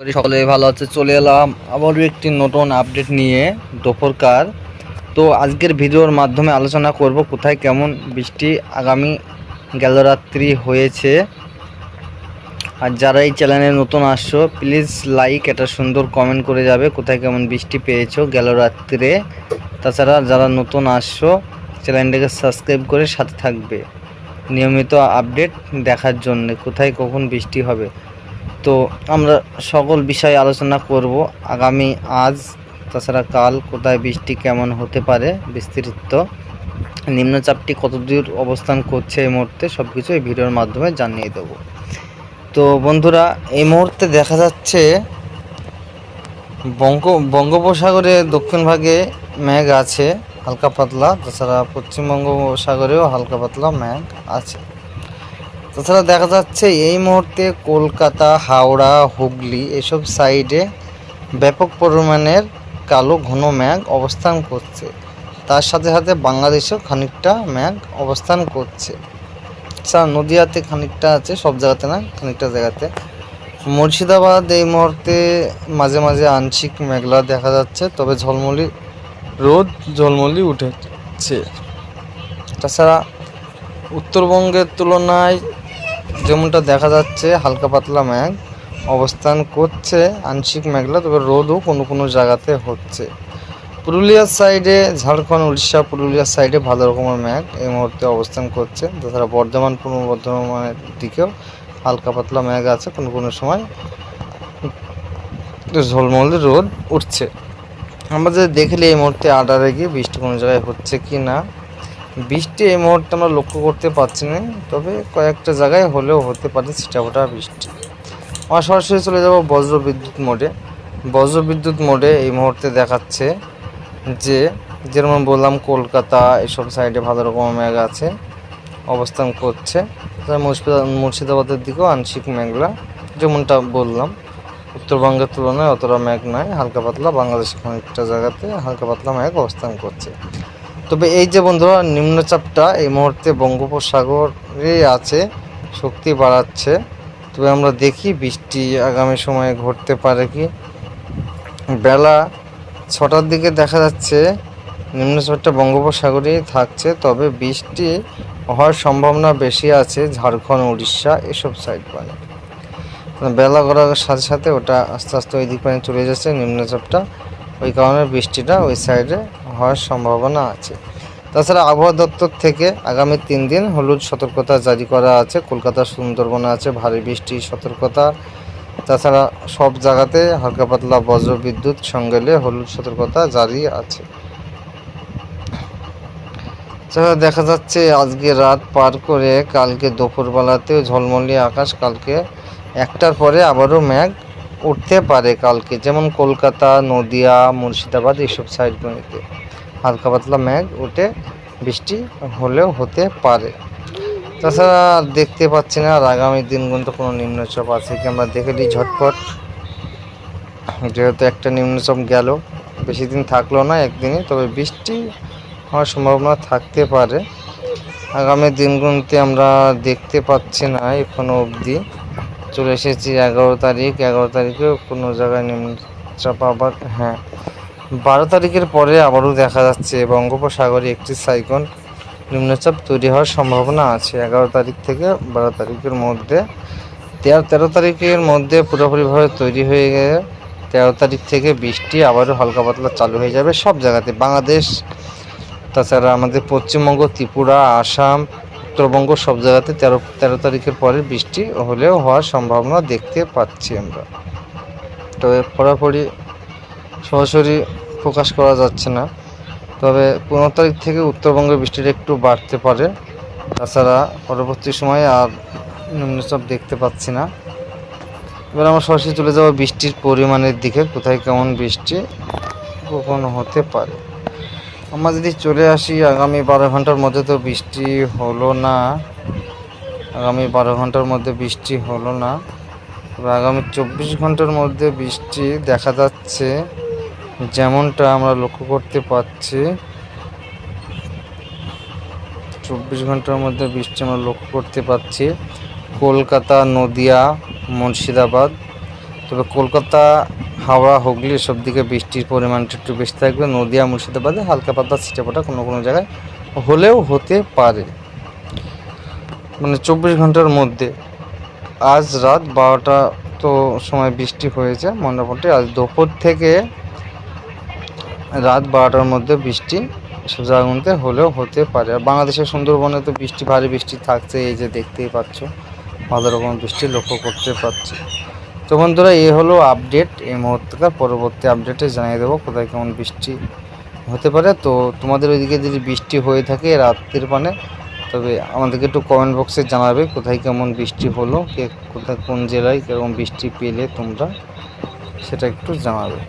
সকলে ভালো আছে, চলে এলাম। আবারও একটি নতুন আপডেট নিয়ে দুপুরকার তো আজকের ভিডিওর মাধ্যমে আলোচনা করব কোথায় কেমন বৃষ্টি আগামী গেল রাত্রি হয়েছে। আর যারা এই চ্যানেলে নতুন আসছো প্লিজ লাইক একটা সুন্দর কমেন্ট করে যাবে, কোথায় কেমন বৃষ্টি পেয়েছ গেল রাত্রে তাছাড়া যারা নতুন আসছো চ্যানেলটাকে সাবস্ক্রাইব করে সাথে থাকবে। নিয়মিত আপডেট দেখার জন্য, কোথায় কখন বৃষ্টি হবে। তো আমরা সকল বিষয়ে আলোচনা করব আগামী আজ, তাছাড়া কাল কোথায় বৃষ্টি কেমন হতে পারে বিস্তৃত নিম্নচাপটি কতদূর অবস্থান করছে এই মুহূর্তে সব কিছু এই ভিডিওর মাধ্যমে জানিয়ে দেব। তো বন্ধুরা, এই মুহূর্তে দেখা যাচ্ছে বঙ্গ, বঙ্গোপসাগরে দক্ষিণ ভাগে মেঘ আছে, হালকা পাতলা। তাছাড়া পশ্চিম বঙ্গোপসাগরেও হালকা পাতলা মেঘ আছে। তাছাড়া দেখা যাচ্ছে এই মুহূর্তে কলকাতা, হাওড়া, হুগলি এসব সাইডে ব্যাপক পরিমাণের কালো ঘন মেঘ অবস্থান করছে। তার সাথে সাথে বাংলাদেশেও খানিকটা মেঘ অবস্থান করছে। আচ্ছা নদিয়াতে খানিকটা আছে, সব জায়গাতে না, খানিকটা জায়গাতে। মুর্শিদাবাদ এই মুহূর্তে মাঝে মাঝে আংশিক মেঘলা দেখা যাচ্ছে, তবে ঝলমলি, রোদ ঝলমলি উঠেছে। তাছাড়া উত্তরবঙ্গের তুলনায় যেমনটা দেখা যাচ্ছে, হালকা পাতলা মেঘ অবস্থান করছে, আংশিক মেঘলা, তবে রোদও কোনো কোনো জায়গাতে হচ্ছে। পুরুলিয়ার সাইডে ঝাড়খণ্ড, উড়িষ্যা পুরুলিয়ার সাইডে ভালো রকমের মেঘ এই মুহূর্তে অবস্থান করছে। তাছাড়া বর্ধমান, পূর্ব বর্ধমানের দিকেও হালকা পাতলা মেঘ আছে, কোনো কোনো সময় ঝলমলে রোদ উঠছে। আমরা যদি দেখলে এই মুহূর্তে আডারে গিয়ে বৃষ্টি কোনো জায়গায় হচ্ছে কি না বৃষ্টি এই মুহূর্তে আমরা লক্ষ্য করতে পারছি না, তবে কয়েকটা জায়গায় হলেও হতে পারে ছিটাফোটা বৃষ্টি। আমরা সরাসরি চলে যাব বজ্র বিদ্যুৎ মোডে। বজ্র বিদ্যুৎ মোডে এই মুহূর্তে দেখাচ্ছে যে, যেরকম বললাম, কলকাতা, এসব সাইডে ভালো রকম মেঘ আছে, অবস্থান করছে। মুর্শিদাবাদের দিকেও আংশিক মেঘলা, যেমনটা বললাম, উত্তরবঙ্গের তুলনায় অতটা মেঘ নয়, হালকা পাতলা। বাংলাদেশের খানিকটা জায়গাতে হালকা পাতলা মেঘ অবস্থান করছে। তবে এই যে বন্ধুরা, নিম্নচাপটা এই মুহূর্তে বঙ্গোপসাগরে আছে, শক্তি বাড়াচ্ছে। তবে আমরা দেখি বৃষ্টি আগামী সময়ে ঘটতে পারে কি। বেলা ছটার দিকে দেখা যাচ্ছে নিম্নচাপটা বঙ্গোপসাগরেই থাকছে, তবে বৃষ্টি হওয়ার সম্ভাবনা বেশি আছে ঝাড়খণ্ড, উড়িষ্যা, এসব সাইড মানে। বেলা গড়ার সাথে সাথে ওটা আস্তে আস্তে ওই দিক মানে চলে যাচ্ছে নিম্নচাপটা। ওই কারণে বৃষ্টিটা ওই সাইডে হওয়ার সম্ভাবনা আছে। তাছাড়া আবহাওয়া দপ্তর থেকে আগামী তিন দিন হলুদ সতর্কতা জারি করা আছে, কলকাতা, সুন্দরবনে আছে, ভারী বৃষ্টির সতর্কতা। তাছাড়া সব জায়গাতে হালকা পাতলা বজ্র বিদ্যুৎ সঙ্গেলে হলুদ সতর্কতা জারি আছে। দেখা যাচ্ছে আজকে রাত পার করে কালকে দুপুরবেলাতেও ঝলমলি আকাশ, কালকে একটার পরে আবারও মেঘ উঠতে পারে কালকে, যেমন কলকাতা, নদিয়া, মুর্শিদাবাদ, এইসব সাইডগুলিতে হালকা পাতলা মেঘ, উঠে বৃষ্টি হলেও হতে পারে। তাছাড়া দেখতে পাচ্ছি না, আর আগামী দিনগুলো কোনো নিম্নচাপ আছে কি? আমরা দেখে নিই ঝটপট। যেহেতু একটা নিম্নচাপ গেল, বেশি দিন থাকল না একদিনে তবে বৃষ্টি হওয়ার সম্ভাবনা থাকতে পারে। আগামী দিনগুলোতে আমরা দেখতে পাচ্ছি না, এখনও অবধি। চলে এসেছি এগারো তারিখ, এগারো তারিখেও কোনো জায়গায় নিম্নচাপ আবার হ্যাঁ। বারো তারিখের পরে আবারও দেখা যাচ্ছে বঙ্গোপসাগরে একটি সাইক্লোন নিম্নচাপ তৈরি হওয়ার সম্ভাবনা আছে। এগারো তারিখ থেকে বারো তারিখের মধ্যে, তেরো তেরো তারিখের মধ্যে পুরোপুরিভাবে তৈরি হয়ে গেলে তেরো তারিখ থেকে বৃষ্টি আবারও হালকা পাতলা চালু হয়ে যাবে সব জায়গাতে। বাংলাদেশ, তাছাড়া আমাদের পশ্চিমবঙ্গ, ত্রিপুরা, আসাম, উত্তরবঙ্গ সব জায়গাতে তেরো তেরো তারিখের পরে বৃষ্টি হলেও হওয়ার সম্ভাবনা দেখতে পাচ্ছি আমরা। তবে পুরোপুরি সরাসরি প্রকাশ করা যাচ্ছে না। তবে পনেরো তারিখ থেকে উত্তরবঙ্গে বৃষ্টিটা একটু বাড়তে পারে। তাছাড়া পরবর্তী সময়ে আর নিম্নচাপ দেখতে পাচ্ছি না। এবার আমরা সরাসরি চলে যাব বৃষ্টির পরিমাণের দিকে, কোথায় কেমন বৃষ্টি কখন হতে পারে। আমরা যদি চলে আসি, আগামী বারো ঘণ্টার মধ্যে তো বৃষ্টি হলো না। আগামী বারো ঘণ্টার মধ্যে বৃষ্টি হলো না। তবে আগামী চব্বিশ ঘণ্টার মধ্যে বৃষ্টি দেখা যাচ্ছে। যেমনটা আমরা লক্ষ্য করতে পারছি চব্বিশ ঘণ্টার মধ্যে বৃষ্টি আমরা লক্ষ্য করতে পারছি কলকাতা, নদিয়া, মুর্শিদাবাদ। তবে কলকাতা, হাওড়া, হুগলি সব দিকে বৃষ্টির পরিমাণটা একটু বেশি থাকবে। নদিয়া, মুর্শিদাবাদে হালকা পাতলা ছিটেফোঁটা কোনো কোনো জায়গায় হলেও হতে পারে। মানে চব্বিশ ঘণ্টার মধ্যে। আজ রাত বারোটা তো সময় বৃষ্টি হয়েছে মোটামুটি আজ দুপুর থেকে রাত বারোটার মধ্যে বৃষ্টি সব জায়গার মধ্যে হলেও হতে পারে। আর বাংলাদেশের সুন্দরবনে তো বৃষ্টি, ভারী বৃষ্টি থাকছে, এই যে দেখতেই পাচ্ছ, ভালো রকম বৃষ্টি লক্ষ্য করতে পারছি। তো বন্ধুরা এই হলো আপডেট এই মুহূর্তকার পরবর্তী আপডেটে জানিয়ে দেবো কোথায় কেমন বৃষ্টি হতে পারে। তো তোমাদের ওইদিকে যদি বৃষ্টি হয়ে থাকে রাত্রির পানে তবে আমাদেরকে একটু কমেন্ট বক্সে জানাবে কোথায় কেমন বৃষ্টি হলো, কে কোথায় কোন জেলায় কেমন বৃষ্টি পেলে তোমরা সেটা একটু জানাবে।